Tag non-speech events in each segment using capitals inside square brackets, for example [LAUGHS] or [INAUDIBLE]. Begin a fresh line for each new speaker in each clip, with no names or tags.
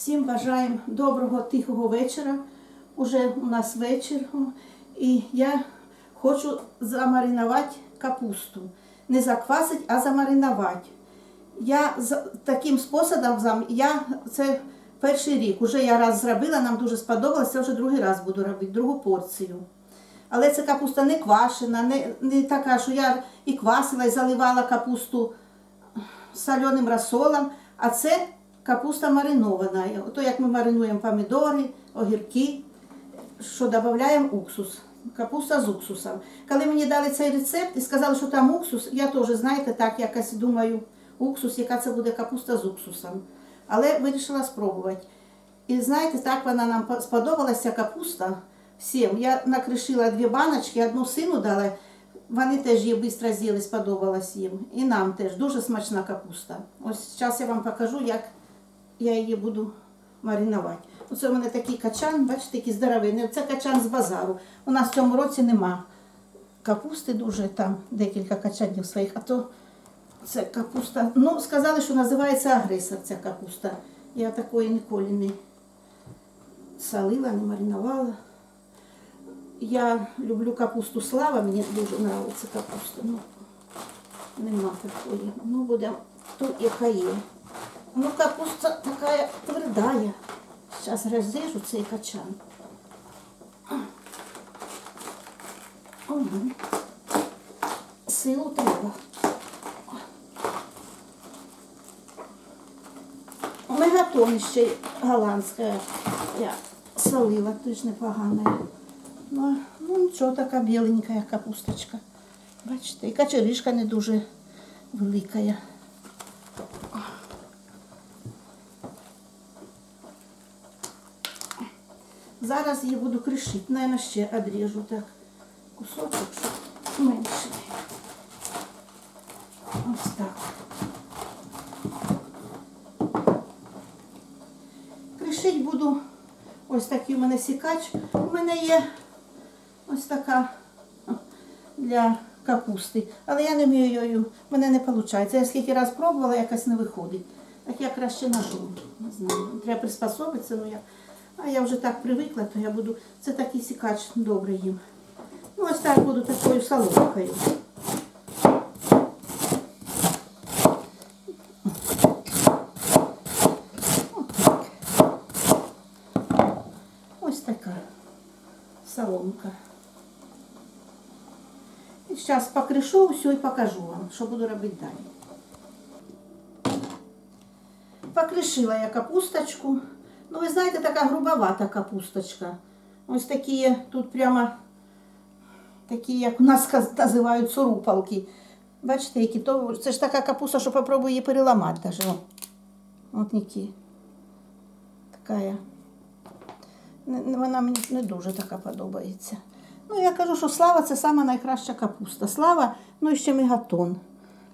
Всім бажаємо доброго тихого вечора. Уже у нас вечір. І я хочу замаринувати капусту. Не заквасити, а замаринувати. Я таким способом я це перший рік. Уже я раз зробила, нам дуже сподобалося, це вже другий раз буду робити, другу порцію. Але ця капуста не квашена, не, не така, що я і квасила, і заливала капусту соленим розсолом, а це капуста маринована. Ото як ми маринуємо помідори, огірки, що додаємо уксус. Капуста з уксусом. Коли мені дали цей рецепт і сказали, що там уксус, я теж, знаєте, так якось думаю, уксус, яка це буде капуста з уксусом. Але вирішила спробувати. І знаєте, так вона нам сподобалася капуста всім. Я накришила дві баночки, одну сину дала. Вони теж її швидко з'їли, сподобалось їм. І нам теж дуже смачна капуста. Ось зараз я вам покажу, як я її буду маринувати. Оце у мене такий качан, бачите, який здоровий. Це качан з базару. У нас в цьому році нема капусти дуже, там декілька качанів своїх, а то це капуста. Ну, сказали, що називається агресор ця капуста. Я такої ніколи не солила, не маринувала. Я люблю капусту слава, мені дуже подобається капуста. Ну, нема такої. Ну, буде тут яка є. Ну, капуста така твердая. Зараз розріжу цей качан. Ого. Силу треба. Мегатон ще голландська. Я солила, теж непогана. Ну, ну нічого, така біленька капусточка. Бачите, і качеришка не дуже велика. Зараз її буду кришити. Наверно, ще одріжу так кусочок, менше. Ось так. Кришить буду ось такий у мене сікач. У мене є ось така для капусти. Але я не вмію її, в мене не виходить. Я скільки раз пробувала, якось не виходить. Так я краще ножом. Не знаю. Треба приспособитися, ну я. А я вже так привикла, то я буду. Це такий сікач добрий їм. Ну, ось так буду такою соломкою. Ось така соломка. І зараз покришу все і покажу вам, що буду робити далі. Покришила я капусточку. Ну, ви знаєте, така грубовата капусточка. Ось такі тут прямо такі, як у нас називають сорупалки. Бачите, які то це ж така капуста, що попробую її переламати даже. От які. Така. Вона мені не дуже така подобається. Ну, я кажу, що слава це сама найкраща капуста. Слава, ну і ще мегатон.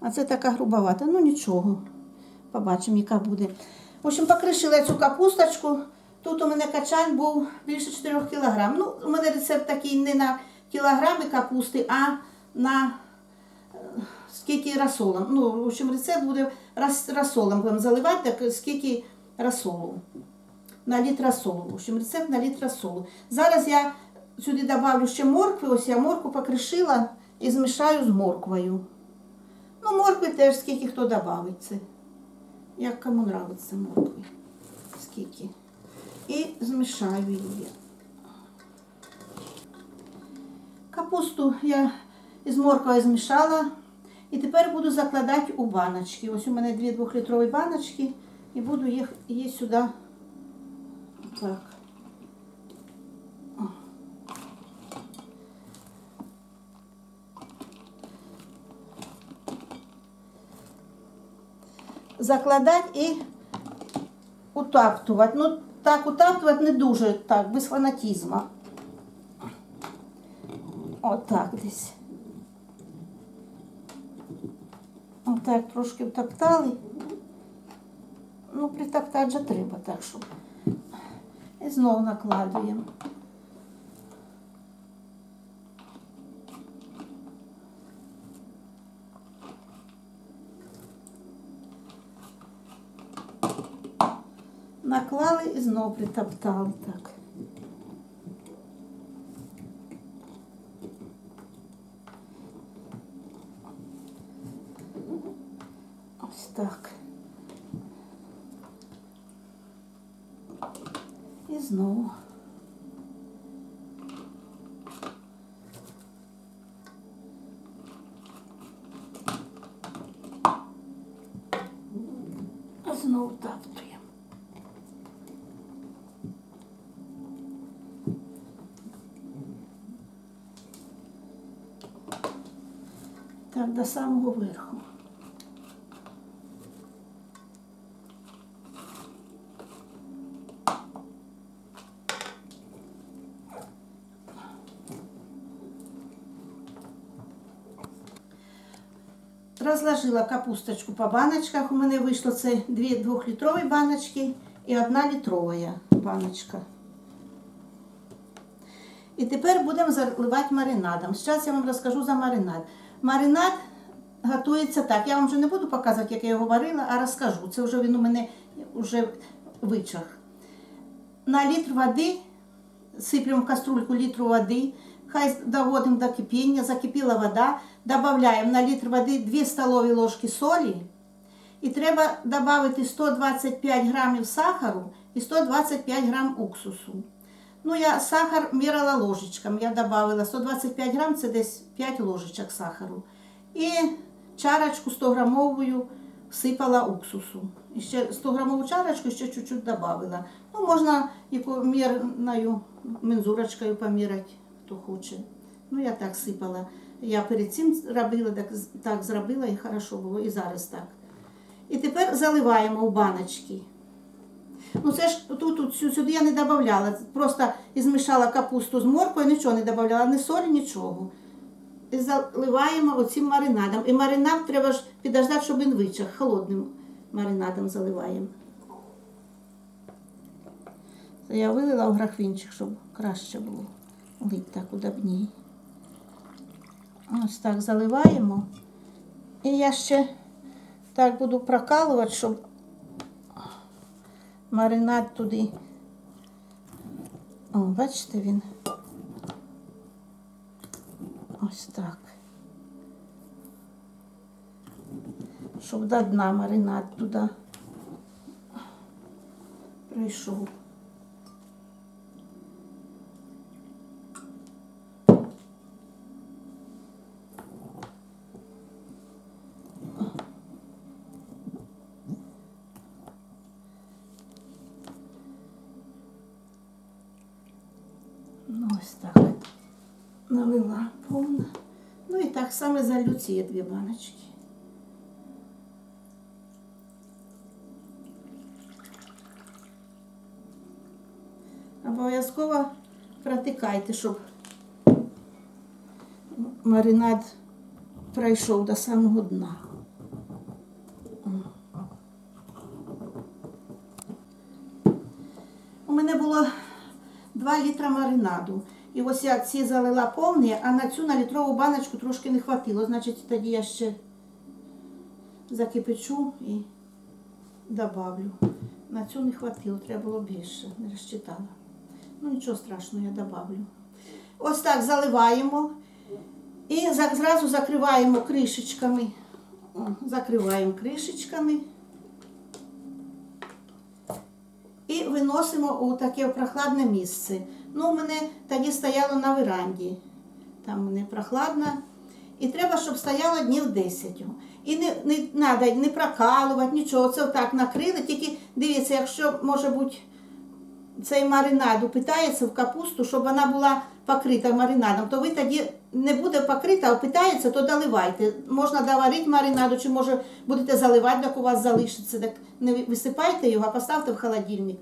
А це така грубовата. Ну нічого. Побачимо, яка буде. В общем, покришила я цю капусточку. Тут у мене качан був більше 4 кг. Ну, у мене рецепт такий не на кілограми капусти, а на е, скільки розсолом. Ну, в общем, рецепт буде роз- розсолом будемо заливати, так скільки розсолу. На літр розсолу. В общем, рецепт на літр розсолу. Зараз я сюди добавлю ще моркви. Ось я моркву покришила і змішаю з морквою. Ну, моркви теж скільки хто додавить. Як кому нравиться моркви. Скільки. І змішаю її. Капусту я із морквою змішала. І тепер буду закладати у баночки. Ось у мене дві двохлітрові баночки. І буду їх сюди. Так. О. Закладати і утаптувати. Ну, так утаптувати не дуже так, без фанатізму. Отак десь. Отак трошки втоптали. Ну, притоптати же треба, так що. І знову накладуємо. Наклали і знов притоптали так. Ось так. І знову. А знову таптуємо. Так, до самого верху. Розложила капусточку по баночках. У мене вийшло це дві двохлітрові баночки і одна літрова баночка. І тепер будемо заливати маринадом. Зараз я вам розкажу за маринад. Маринад готується так. Я вам вже не буду показувати, як я його варила, а розкажу. Це вже він у мене вже вичах. На літр води сиплемо в каструльку літру води, хай доводимо до кипіння, закипіла вода, додаємо на літр води 2 столові ложки солі. І треба додати 125 грамів сахару і 125 грам уксусу. Ну, я сахар мірила ложечками. Я додавала 125 грам, це десь 5 ложечок сахару. І чарочку 100 грамовою всипала уксусу. І ще 100 грамову чарочку ще чуть-чуть додавала. Ну, можна яку мірною мензурочкою поміряти, хто хоче. Ну, я так сипала. Я перед цим робила, так, так зробила і хорошо було, і зараз так. І тепер заливаємо в баночки. Ну це ж тут, тут сюди я не додавала. Просто і змішала капусту з морквою, нічого не додавала, ні солі, нічого. І заливаємо оцим маринадом. І маринад треба ж підождати, щоб він вичах. Холодним маринадом заливаємо. Це я вилила в графінчик, щоб краще було. Лить так удобніше. Ось так заливаємо. І я ще так буду прокалувати, щоб маринад туди. О, бачите він. Ось так. Щоб до дна маринад туди прийшов. Ну, ось так. Налила повно. Ну і так само залью ці дві баночки. Обов'язково протикайте, щоб маринад пройшов до самого дна. У мене було 2 літра маринаду. І ось я ці залила повні, а на цю на літрову баночку трошки не хватило. Значить, тоді я ще закипячу і добавлю. На цю не хватило, треба було більше, не розчитала. Ну нічого страшного, я добавлю. Ось так заливаємо і зразу закриваємо кришечками. Закриваємо кришечками. І виносимо у таке прохладне місце. Ну, у мене тоді стояло на веранді. Там мене прохладно. І треба, щоб стояло днів 10. І не, не треба не прокалувати, нічого. Це отак накрили. Тільки дивіться, якщо, може бути, цей маринад упитається в капусту, щоб вона була покрита маринадом, то ви тоді не буде покрита, а упитається, то доливайте. Можна доварити маринаду, чи може будете заливати, як у вас залишиться. Так не висипайте його, а поставте в холодильник.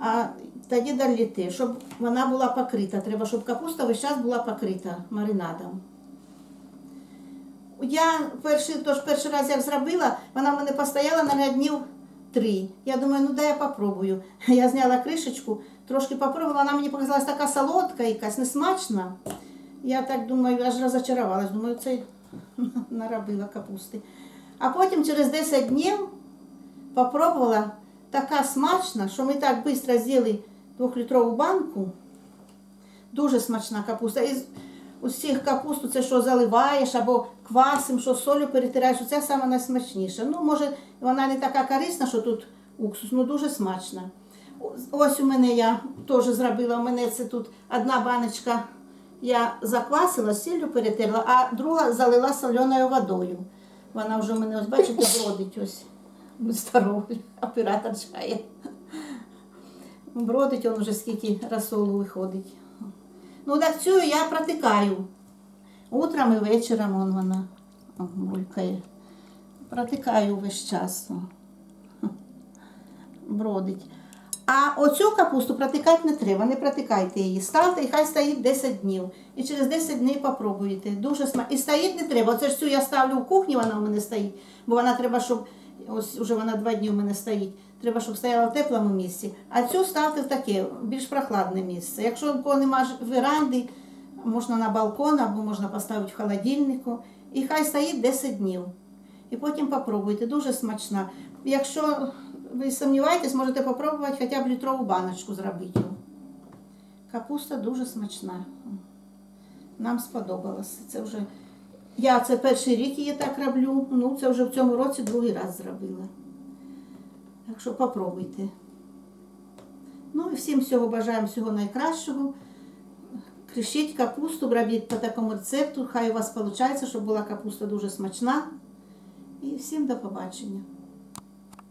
А тоді доліти, щоб вона була покрита. Треба, щоб капуста весь час була покрита маринадом. Я перший, тож перший раз як зробила, вона в мене постояла на днів три. Я думаю, ну дай я попробую. [LAUGHS] Я зняла кришечку, трошки попробувала, вона мені показалась така солодка, якась несмачна. Я так думаю, аж розочарувалась. Думаю, це [LAUGHS] наробила капусти. А потім через 10 днів попробувала, така смачна, що ми так швидко з'їли двохлітрову банку. Дуже смачна капуста. Із усіх капусту це що заливаєш або квасом, що солю перетираєш, це саме найсмачніше. Ну, може, вона не така корисна, що тут уксус, ну дуже смачна. Ось у мене я теж зробила, у мене це тут одна баночка я заквасила, сіллю перетерла, а друга залила соленою водою. Вона вже у мене, ось бачите, [LAUGHS] бродить ось. Здоровий, [LAUGHS] оператор чає. Бродить он вже скільки розсолу виходить. Ну, так цю я протикаю. Утром і вечором он вона булькає. Протикаю весь час. Бродить. А оцю капусту протикати не треба, не протикайте її. Ставте і хай стоїть 10 днів. І через 10 днів попробуйте. Дуже смачно. І стоїть не треба. Оце ж цю я ставлю в кухні, вона у мене стоїть. Бо вона треба, щоб ось уже вона два дні у мене стоїть. Треба, щоб стояла в теплому місці. А цю ставте в таке більш прохладне місце. Якщо кого немає веранди, можна на балкон або можна поставити в холодильнику. І хай стоїть 10 днів. І потім попробуйте. Дуже смачна. Якщо ви сумніваєтесь, можете попробувати хоча б літрову баночку зробити. Капуста дуже смачна. Нам сподобалося. Це вже я це перший рік її так роблю. Ну, це вже в цьому році другий раз зробила. Так що попробуйте. Ну і всім всього бажаємо всього найкращого. Кришіть капусту, робіть по такому рецепту. Хай у вас виходить, щоб була капуста дуже смачна. І всім до побачення.